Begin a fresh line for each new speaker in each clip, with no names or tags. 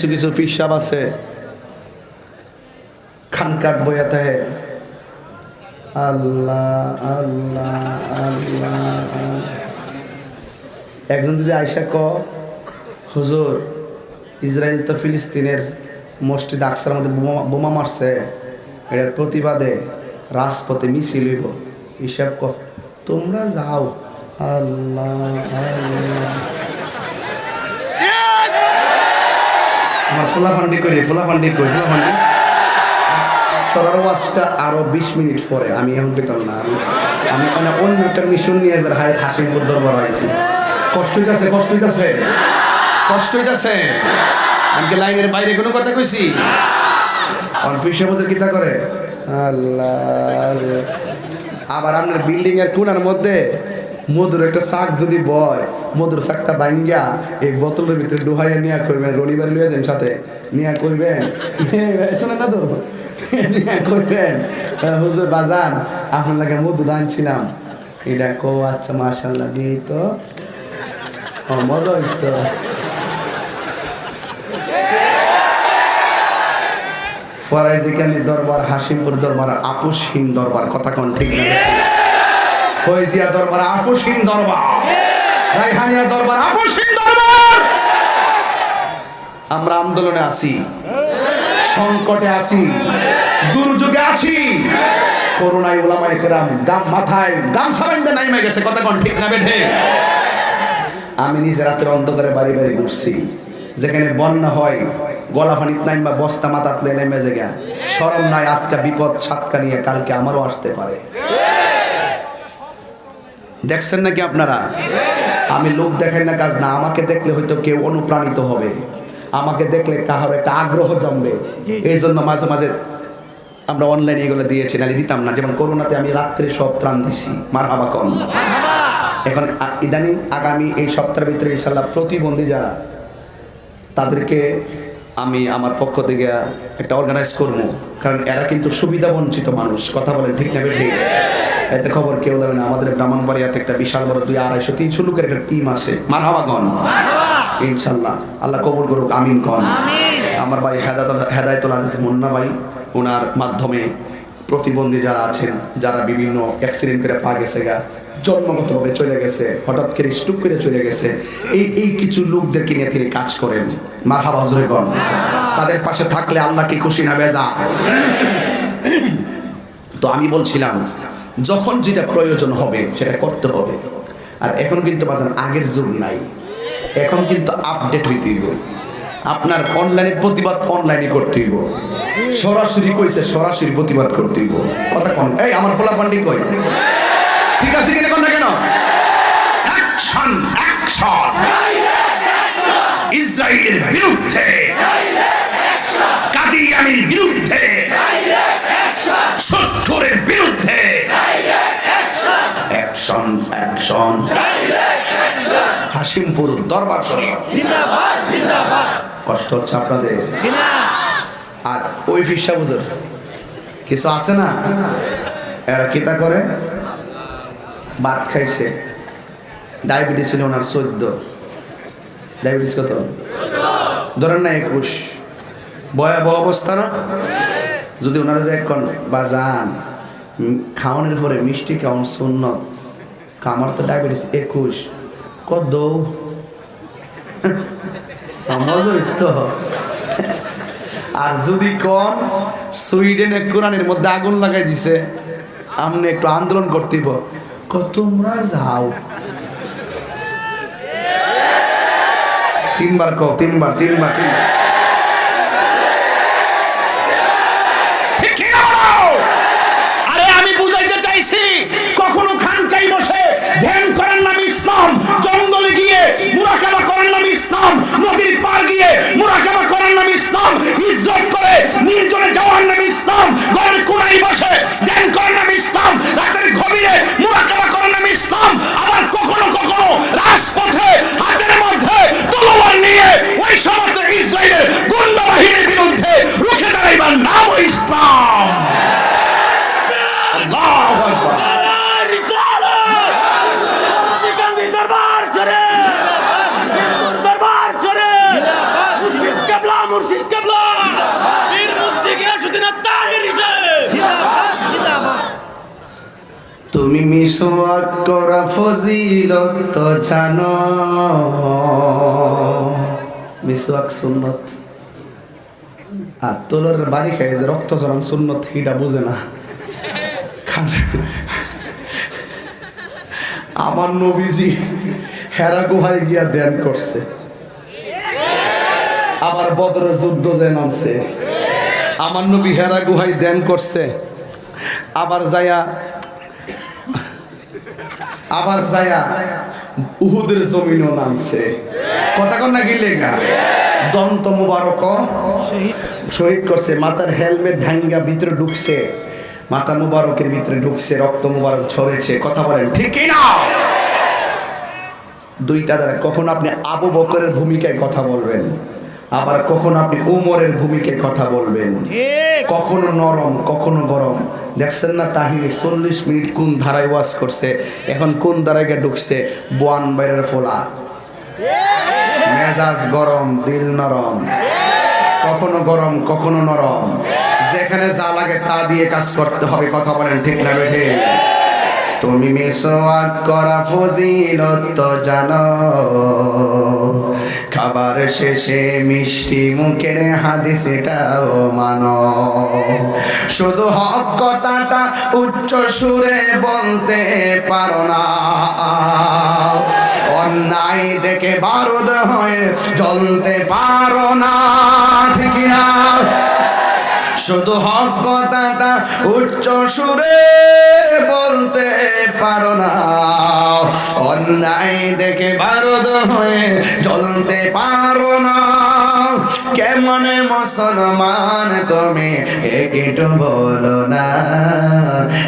কিছু কিছু পিসাব আছে। খান খানকাট বইয়াতে আল্লাহ আল্লাহ আল্লাহ। একজন যদি আয়সা ক হুজুর ইসরায়েল তো ফিলিস্তিনের মসজিদ আকসার মধ্যে বোমা বোমা মারছে। এটার প্রতিবাদে রাজপথে মিছিল হইব। হিসাব ক তোমরা যাও। আল্লাহ আল্লাহ। আমার ফুলাফান্ডি করি ফুলাফান্ডি করি ফুলাফান্ডি? তোর ওয়াজটা আরও বিশ মিনিট পরে আমি এখন পেতাম না আমি মানে অন্য একটা মিশন নিয়ে এবার হাসিমপুর দরবার হয়েছি কষ্ট হইতাছে কষ্ট হইতাছে। কষ্ট হইতাছে। আমি লাইনের বাইরে কোনো কথা কইছি? অনফিসে বছর কিতা করে? আল্লাহ আবার আপনার বিল্ডিং এর কোনার মধ্যে মধুর একটা শাক যদি বয়, মধুর শাকটা বাইঙ্গা এই বোতলের ভিতরে ডুহাইয়া নিয়া করবেন রবিবার লইয়া দেন সাথে। নিয়া করবেন শোনেন না তো, নিয়া করবেন হুজুর বাজান, আপনার মধু আনছিলাম। এটা কো আচ্ছা মার্শাল্লাহ দিই তো। মজা হইতো। ফরাইজিকানি দরবার, হাসিমপুর দরবার, আপুসহীন দরবার, কথা কোন ঠিক না? ফয়জিয়া দরবার আপুসহীন দরবার। রাইহানিয়া দরবার আপুসহীন দরবার। আমরা আন্দোলনে আছি, সংকটে আছি, দুর্যোগে আছি। করোনায় ওলামায়ে কেরাম গাম মাথায় গাম সাবাইন্দা নাইমে গেছে, কথা কোন ঠিক না বেঠে? আমি নিজে রাতের অন্ধকারে বাড়ি বাড়ি ঘুরছি। যেখানে বন্যা হয় গলা ফানিত নাই বা বস্তা মাথাত লে নেমে জায়গা সরম নাই, আজকে বিপদ সাতকা নিয়ে কালকে আমারও আসতে পারে। দেখছেন নাকি আপনারা? আমি লোক দেখাই না কাজ না আমাকে দেখলে হয়তো কেউ অনুপ্রাণিত হবে। আমাকে দেখলে কাহার একটা আগ্রহ জমবে এই জন্য মাঝে মাঝে আমরা অনলাইনে এগুলো দিয়েছি নালি দিতাম না। যেমন করোনাতে আমি রাত্রে সব ত্রাণ দিছি মার হাবা কম এখন ইদানিং আগামী এই সপ্তাহের ভিতরে ইনশাল্লাহ প্রতিবন্ধী যারা তাদেরকে আমি আমার পক্ষ থেকে একটা অর্গানাইজ করব। কারণ এরা কিন্তু সুবিধা বঞ্চিত মানুষ। কথা বলেন ঠিক না ঠিক এতে খবর কেউ দেবে না। আমাদের ব্রাহ্মণবাড়িয়াতে একটা বিশাল বড় দুই আড়াইশো তিনশো লোকের একটা টিম আছে। মার হাবাগন ইনশাল্লাহ আল্লাহ কবুল করুক, আমিন কন। আমার ভাই হেদায়ত হেদায়তুল মুন্না ভাই ওনার মাধ্যমে প্রতিবন্ধী যারা আছেন, যারা বিভিন্ন অ্যাক্সিডেন্ট করে পা গেছে গা জন্মগতভাবে চলে গেছে, হঠাৎ করে স্টুক করে চলে গেছে। এই এই কিছু লোকদেরকে নিয়ে তিনি কাজ করেন। মার হাবা হজরেগণ, তাদের পাশে থাকলে আল্লাহ কি খুশি না বেজা? তো আমি বলছিলাম, যখন যেটা প্রয়োজন হবে সেটা করতে হবে। আর এখন কিন্তু বাজার আগের যুগ নাই। এখন কিন্তু আপডেট হইতে আপনার অনলাইনে প্রতিবাদ অনলাইনে করতে হইব। সরাসরি কইছে সরাসরি প্রতিবাদ করতে হইব। কথা কন, এই আমার পোলা পান্ডি কই? ঠিক আছে কিনা কোন না কেন? অ্যাকশন অ্যাকশন ইসরায়েলের বিরুদ্ধে। কাদিয়ানির বিরুদ্ধে। শত্রুরের বিরুদ্ধে। অ্যাকশন অ্যাকশন হাসিমপুর দরবার কষ্ট হচ্ছে আপনাদের? আর ওই ফিসা বুঝুর কিছু আছে না? এরা কিতা করে? ভাত খাইছে। ডায়াবেটিস ছিল ওনার চোদ্দ। ডায়াবেটিস কত? ধরেন না একুশ। ভয়াবহ অবস্থা না? যদি ওনারা যে এখন বা যান খাওয়ানোর পরে মিষ্টি খাওয়ান শূন্য আমার তো ডায়াবেটিস একুশ। কত? আর যদি কন সুইডেনে কোরআনের মধ্যে আগুন লাগাই দিছে, আমনে একটু আন্দোলন করতেইব। তোমরা যাও তিনবার কও তিনবার তিনবার আমি বুঝাইতে চাইছি, কখনো খানকাই বসে, ধ্যান করার নাম ইসলাম জঙ্গলে গিয়ে মুরাকাবা করার নাম ইসলাম নদীর পার গিয়ে মুরাকাবা করার নাম ইসলাম মিসওয়াক করা ফজিলত তো জানো। মিসওয়াক সুন্নত। আর তোলর বাড়ি খাই যে রক্ত জরম সুন্নত এটা বুঝে না। আমার নবীজি হেরা গুহায় গিয়া ধ্যান করছে। আবার বদরের যুদ্ধ যে নামছে। আমার নবী হেরা গুহায় ধ্যান করছে। আবার যায়া আবার যায়া উহুদের জমিনও নামছে। কথা কন না গিলে গা। দন্ত মুবারক। শহীদ। করছে। মাথার হেলমেট ভাঙ্গা ভিতরে ঢুকছে। মাথা মুবারকের ভিতরে ঢুকছে রক্ত মুবারক ছড়েছে কথা বলেন ঠিক না দুইটা দ্বারা কখন আপনি আবু বকরের ভূমিকায় কথা বলবেন। আবার কখন আপনি উমরের ভূমিকে কথা বলবেন। কখনো নরম কখনো গরম। দেখছেন না তাহিনী চল্লিশ মিনিট কোন ধারায় ওয়াজ করছে এখন কোন ধারায় গিয়ে ঢুকছে? বোয়ান বাইরের ফোলা। মেজাজ গরম দিল নরম। কখনো গরম কখনো নরম। যেখানে যা লাগে তা দিয়ে কাজ করতে হবে কথা বলেন ঠিক না বেঠে? তুমি মিসওয়াক করা ফজিলত জানো। খাবার শেষে মিষ্টি মুখের হাদিস এটাও মানো। শুধু হক কথাটা উচ্চ সুরে বলতে পারো না। অন্যায় দেখে বারুদ হয়ে জ্বলতে পারো না, ঠিক না শুধু হক কথাটা উচ্চ সুরে বলতে পারো না। অন্যায় দেখে বারদ হয়ে জ্বলতে পারো না। কেমন মুসলমান তুমি, একটু বলো না।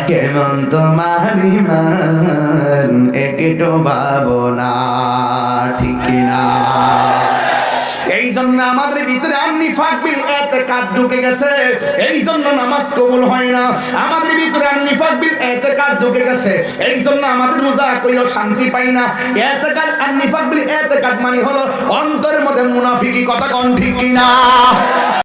কেমন তোমার ইমান, একটু ভাবো না। ঠিক না এই জন্য আমাদের ভিতরে আন্নি ফাকবিল এতে কাজ ঢুকে গেছে। এই জন্য নামাজ কবুল হয় না। আমাদের ভিতরে আন্নি ফাকবিল এতে কাজ ঢুকে গেছে। এই জন্য আমাদের রোজা কইও শান্তি পাই না। এতে কাজ আন্নি ফাকবিল এতে কাজ মানে হলো অন্তরের মধ্যে মুনাফিকি কথা কন ঠিক কিনা?